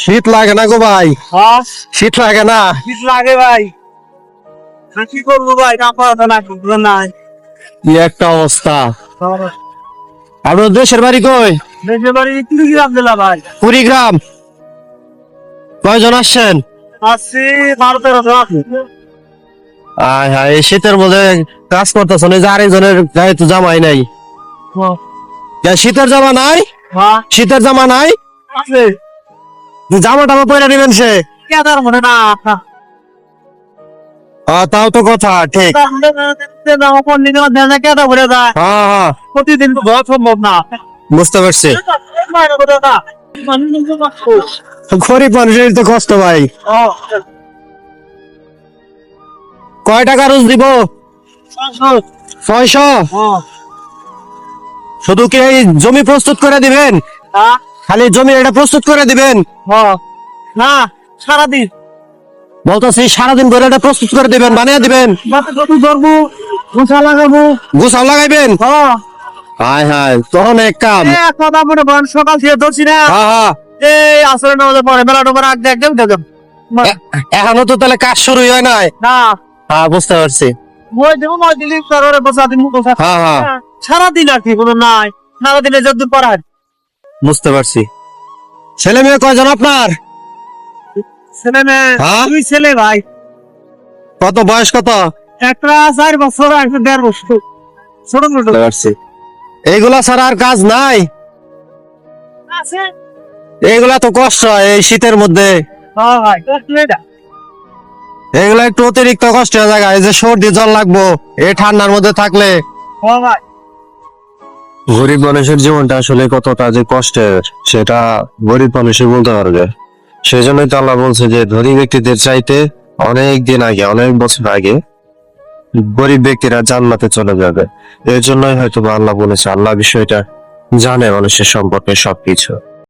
শীত লাগে না গো ভাই। হ্যাঁ? শীত লাগে না? শীত লাগে ভাই। কি করব ভাই? কাম করা তো না নাই। কি একটা অবস্থা। আপনার দেশের বাড়ি কই? দেশের বাড়ি কি গ্রাম দিলা ভাই। কুড়িগ্রাম। কয়জন আসছেন? আসছি বারো তেরো জন আছে আয় হায় এই শীতের মধ্যে কাজ করতেছেন এই যে আরেকজনের গায়ে তো জামাই নাই। শীতের জামা নাই? হ্যাঁ। শীতের জামা নাই? আছে। জামা টামা পরে নেবেন সে। কেদার মনে না? তাও তো কথা ঠিক। হ্যাঁ হ্যাঁ প্রতিদিন তো সম্ভব না। বুঝতে পারছি। গরিব মানুষের তো কষ্ট ভাই। কয় টাকা রোজ দিব? ছয়শো। শুধু কি এই জমি প্রস্তুত করে দিবেন? খালি জমি এটা প্রস্তুত করে দিবেন। না সারাদিন। বলতেছি সারাদিন ধরে এটা প্রস্তুত করে দিবেন বানিয়ে দিবেন। ধরবো লাগাবো। লাগাইবেন? তখন এক কাম। কথা মনে করেন সকাল থেকে ধরছি না। এই আসলে নামাজের পরে মেলা ডোবার আগ দেখ দেখ। দেখ এখনও তো তাহলে কাজ শুরু হয় নাই? না। হ্যাঁ বুঝতে পারছি। মই দেবো মই দিলি তারপরে বসা দিন হ্যাঁ হ্যাঁ সারাদিন আর কি কোনো নাই। সারাদিনে যদ্দূর পড়ায়। বুঝতে পারছি। ছেলে মেয়ে কয়জন আপনার? ছেলে মেয়ে হ্যাঁ? দুই ছেলে ভাই। কত বয়স কত? একটা চার বছর একটা দেড় বছর। ছোট ছোট পারছি। এইগুলা ছাড়া আর কাজ নাই? আছে। এইগুলা তো কষ্ট হয় এই শীতের মধ্যে। হ্যাঁ এগুলা একটু অতিরিক্ত কষ্ট হয়ে যায় এই যে সর্দি জল লাগবো এই ঠান্ডার মধ্যে থাকলে। হ্যাঁ ভাই। গরিব মানুষের জীবনটা আসলে কতটা যে কষ্টের, সেটা গরিব মানুষই বলতে পারবে। সেই জন্যই তো আল্লাহ বলছে যে ধনী ব্যক্তিদের চাইতে অনেক দিন আগে, অনেক বছর আগে গরিব ব্যক্তিরা জান্নাতে চলে যাবে। এর জন্যই হয়তো আল্লাহ বলেছে, আল্লাহ বিষয়টা জানে মানুষের সম্পর্কে সবকিছু।